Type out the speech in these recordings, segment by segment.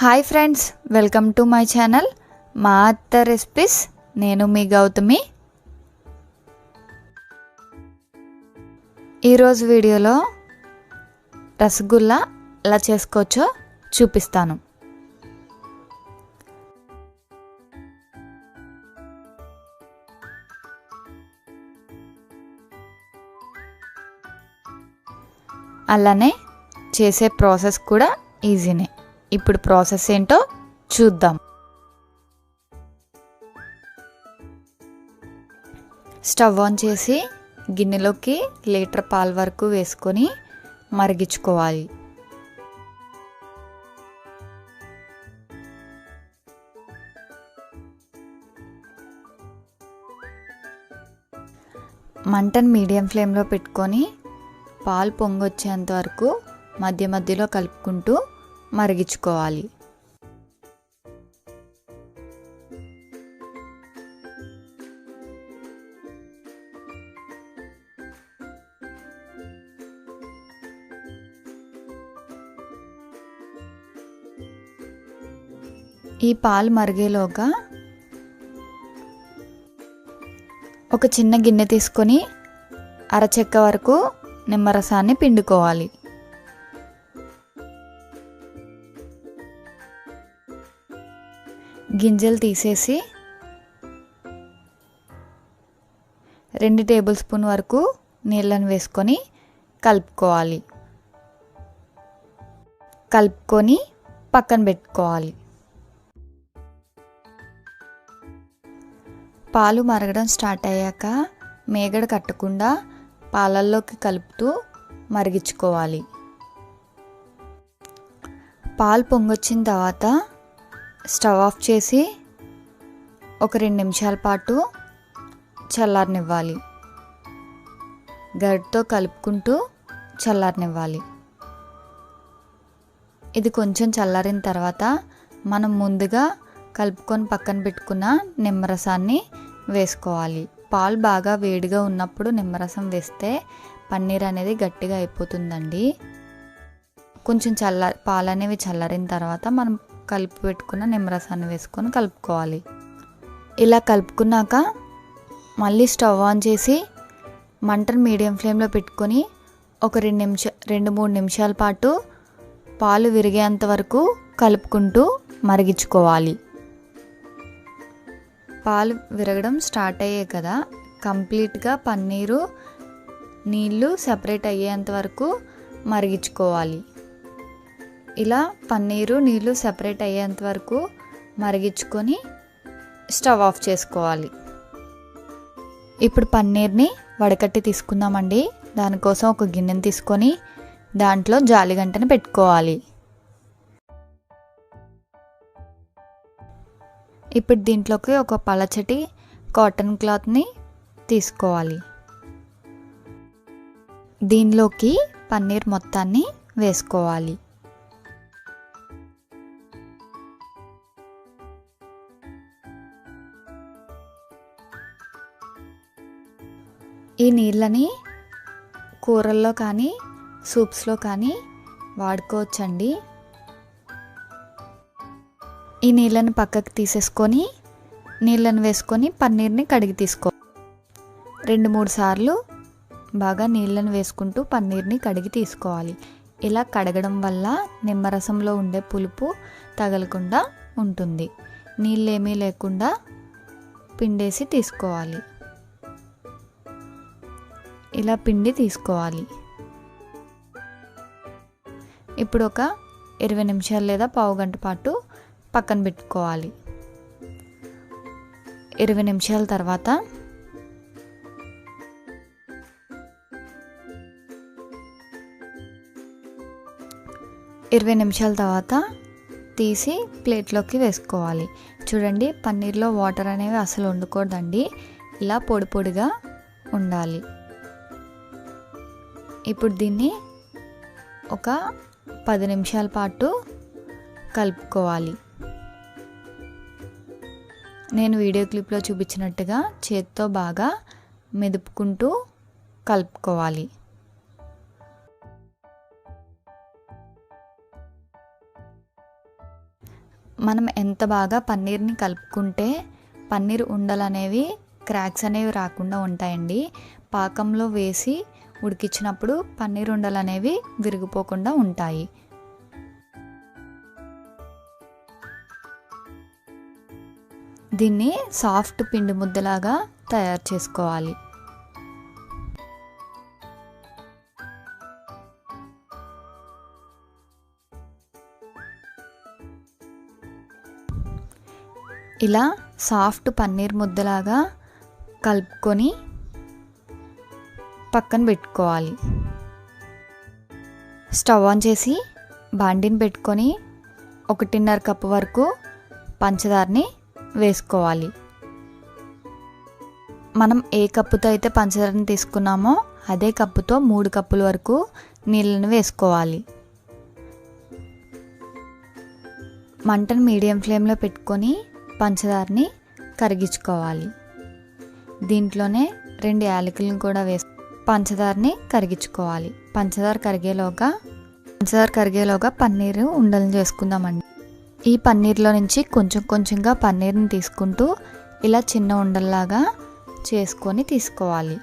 Hi friends welcome to my channel. మా అత్త recipes నేను మీ గౌతమి. ఈరోజు వీడియోలో రసగుల్లా ఎలా చేసుకోవచ్చో చూపిస్తాను. అలానే చేసే ప్రాసెస్ కూడా ఈజీనే. ఇప్పుడు ప్రాసెస్ ఏంటో చూద్దాం. స్టవ్ ఆన్ చేసి గిన్నెలోకి లీటర్ పాలు వరకు వేసుకొని మరిగించుకోవాలి. మంటను మీడియం ఫ్లేమ్లో పెట్టుకొని పాలు పొంగొచ్చేంత వరకు మధ్య మధ్యలో కలుపుకుంటూ మరిగించుకోవాలి. ఈ పాలు మరిగేలోగా ఒక చిన్న గిన్నె తీసుకొని అరచెక్క వరకు నిమ్మరసాన్ని పిండుకోవాలి. గింజలు తీసేసి రెండు టేబుల్ స్పూన్ వరకు నీళ్ళను వేసుకొని కలుపుకోవాలి. కలుపుకొని పక్కన పెట్టుకోవాలి. పాలు మరగడం స్టార్ట్ అయ్యాక మేగడ కట్టకుండా పాలల్లోకి కలుపుతూ మరిగించుకోవాలి. పాలు పొంగొచ్చిన తర్వాత స్టవ్ ఆఫ్ చేసి ఒక రెండు నిమిషాల పాటు చల్లారనివ్వాలి. గరిటతో కలుపుకుంటూ చల్లారనివ్వాలి. ఇది కొంచెం చల్లారిన తర్వాత మనం ముందుగా కలుపుకొని పక్కన పెట్టుకున్న నిమ్మరసాన్ని వేసుకోవాలి. పాలు బాగా వేడిగా ఉన్నప్పుడు నిమ్మరసం వేస్తే పన్నీర్ అనేది గట్టిగా అయిపోతుందండి. కొంచెం చల్ల పాలు అనేవి చల్లారిన తర్వాత మనం కలిపి పెట్టుకున్న నిమ్మరసాన్ని వేసుకొని కలుపుకోవాలి. ఇలా కలుపుకున్నాక మళ్ళీ స్టవ్ ఆన్ చేసి మంటను మీడియం ఫ్లేమ్లో పెట్టుకొని ఒక రెండు నిమిష రెండు మూడు నిమిషాల పాటు పాలు విరిగేంత వరకు కలుపుకుంటూ మరిగించుకోవాలి. పాలు విరగడం స్టార్ట్ అయ్యాయి కదా కంప్లీట్గా పన్నీరు నీళ్ళు సపరేట్ అయ్యేంత వరకు మరిగించుకోవాలి. ఇలా పన్నీరు నీళ్ళు సపరేట్ అయ్యేంత వరకు మరిగించుకొని స్టవ్ ఆఫ్ చేసుకోవాలి. ఇప్పుడు పన్నీర్ని వడకట్టి తీసుకుందామండి. దానికోసం ఒక గిన్నెని తీసుకొని దాంట్లో జాలిగంటని పెట్టుకోవాలి. ఇప్పుడు దీంట్లోకి ఒక పలచటి కాటన్ క్లాత్ని తీసుకోవాలి. దీనిలోకి పన్నీర్ మొత్తాన్ని వేసుకోవాలి. నీళ్ళని కూరల్లో కానీ సూప్స్లో కానీ వాడుకోవచ్చండి. ఈ నీళ్ళని పక్కకు తీసేసుకొని నీళ్ళని వేసుకొని పన్నీర్ని కడిగి తీసుకో. రెండు మూడు సార్లు బాగా నీళ్ళని వేసుకుంటూ పన్నీర్ని కడిగి తీసుకోవాలి. ఇలా కడగడం వల్ల నిమ్మరసంలో ఉండే పులుపు తగలకుండా ఉంటుంది. నీళ్ళేమీ లేకుండా పిండేసి తీసుకోవాలి. ఇలా పిండి తీసుకోవాలి. ఇప్పుడు ఒక ఇరవై నిమిషాలు లేదా పావు గంట పాటు పక్కన పెట్టుకోవాలి. ఇరవై నిమిషాల తర్వాత ఇరవై నిమిషాల తర్వాత తీసి ప్లేట్లోకి వేసుకోవాలి. చూడండి పన్నీర్లో వాటర్ అనేవి అసలు వండుకూడదండి ఇలా పొడి పొడిగా ఉండాలి. ఇప్పుడు దీన్ని ఒక పది నిమిషాల పాటు కలుపుకోవాలి. నేను వీడియో క్లిప్లో చూపించినట్టుగా చేత్తో బాగా మెదుపుకుంటూ కలుపుకోవాలి. మనం ఎంత బాగా పన్నీర్ని కలుపుకుంటే పన్నీర్ ఉండలు అనేవి క్రాక్స్ అనేవి రాకుండా ఉంటాయండి. పాకంలో వేసి ఉడికించినప్పుడు పన్నీర్ ఉండలు అనేవి విరిగిపోకుండా ఉంటాయి. దీన్ని సాఫ్ట్ పిండి ముద్దలాగా తయారు చేసుకోవాలి. ఇలా సాఫ్ట్ పన్నీర్ ముద్దలాగా కలుపుకొని పక్కన పెట్టుకోవాలి. స్టవ్ ఆన్ చేసి బాండిని పెట్టుకొని ఒకటిన్నర కప్పు వరకు పంచదారని వేసుకోవాలి. మనం ఏ కప్పుతో అయితే పంచదారని తీసుకున్నామో అదే కప్పుతో మూడు కప్పుల వరకు నీళ్ళని వేసుకోవాలి. మంటను మీడియం ఫ్లేమ్లో పెట్టుకొని పంచదారని కరిగించుకోవాలి. దీంట్లోనే రెండు యాలకులను కూడా వేసుకోవాలి పంచదారని కరిగించుకోవాలి. పంచదార కరిగేలోగా పంచదార కరిగేలోగా పన్నీరు ఉండలు చేసుకుందామండి. ఈ పన్నీర్లో నుంచి కొంచెం కొంచెంగా పన్నీర్ని తీసుకుంటూ ఇలా చిన్న ఉండల్లాగా చేసుకొని తీసుకోవాలి.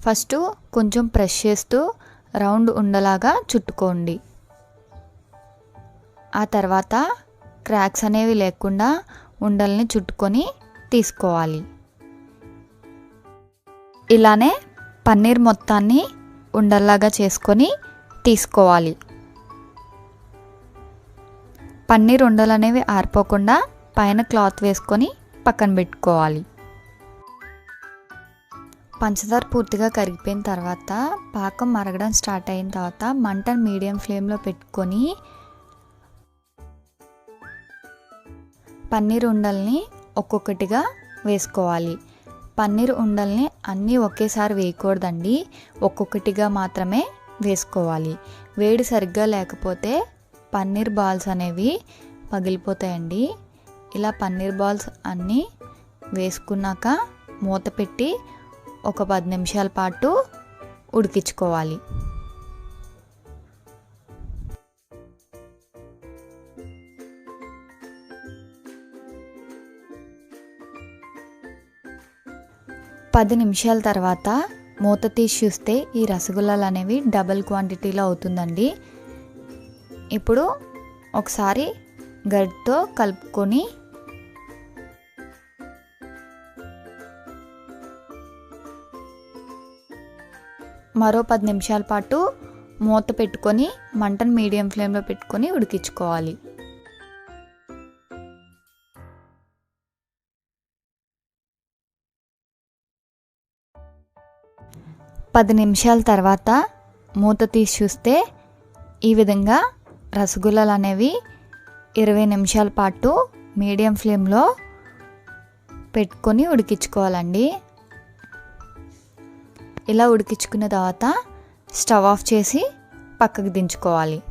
ఫస్ట్ కొంచెం ప్రెస్ చేస్తూ రౌండ్ ఉండలాగా చుట్టుకోండి. ఆ తర్వాత క్రాక్స్ అనేవి లేకుండా ఉండల్ని చుట్టుకొని తీసుకోవాలి. ఇలానే పన్నీర్ మొత్తాన్ని ఉండల్లాగా చేసుకొని తీసుకోవాలి. పన్నీర్ ఉండలు అనేవి ఆరిపోకుండా పైన క్లాత్ వేసుకొని పక్కన పెట్టుకోవాలి. పంచదార పూర్తిగా కరిగిపోయిన తర్వాత పాకం మరగడం స్టార్ట్ అయిన తర్వాత మంటను మీడియం ఫ్లేమ్లో పెట్టుకొని పన్నీర్ ఉండల్ని ఒక్కొక్కటిగా వేసుకోవాలి. పన్నీర్ ఉండల్ని అన్నీ ఒకేసారి వేయకూడదండి. ఒక్కొక్కటిగా మాత్రమే వేసుకోవాలి. వేడి సరిగ్గా లేకపోతే పన్నీర్ బాల్స్ అనేవి పగిలిపోతాయండి. ఇలా పన్నీర్ బాల్స్ అన్నీ వేసుకున్నాక మూత పెట్టి ఒక పది నిమిషాల పాటు ఉడికించుకోవాలి. పది నిమిషాల తర్వాత మూత తీసి చూస్తే ఈ రసగుల్లాలు అనేవి డబల్ క్వాంటిటీలో అవుతుందండి. ఇప్పుడు ఒకసారి గడ్తో కలుపుకొని మరో పది నిమిషాల పాటు మూత పెట్టుకొని మంటను మీడియం ఫ్లేమ్లో పెట్టుకొని ఉడికించుకోవాలి. పది నిమిషాల తర్వాత మూత తీసి చూస్తే ఈ విధంగా రసగుల్లలు అనేవి ఇరవై నిమిషాల పాటు మీడియం ఫ్లేమ్లో పెట్టుకొని ఉడికించుకోవాలండి. ఇలా ఉడికించుకున్న తర్వాత స్టవ్ ఆఫ్ చేసి పక్కకు దించుకోవాలి.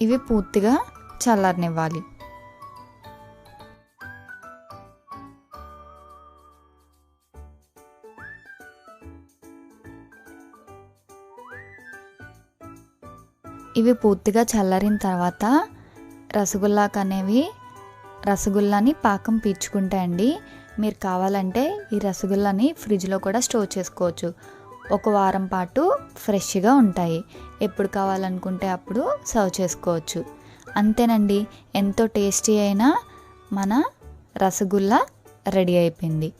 ఇవి పూర్తిగా చల్లారనివ్వాలి. ఇవి పూర్తిగా చల్లరిన తర్వాత రసగుల్లాకు అనేవి రసగుల్లాని పాకం పీల్చుకుంటాయండి. మీరు కావాలంటే ఈ రసగుల్లాని ఫ్రిడ్జ్లో కూడా స్టోర్ చేసుకోవచ్చు. ఒక వారం పాటు ఫ్రెష్గా ఉంటాయి. ఎప్పుడు కావాలనుకుంటే అప్పుడు సర్వ్ చేసుకోవచ్చు. అంతేనండి ఎంతో టేస్టీ అయిన మన రసగుల్లా రెడీ అయిపోయింది.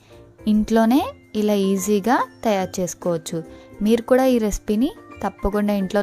ఇంట్లోనే ఇలా ఈజీగా తయారు చేసుకోవచ్చు. మీరు కూడా ఈ రెసిపీని తప్పకుండా ఇంట్లో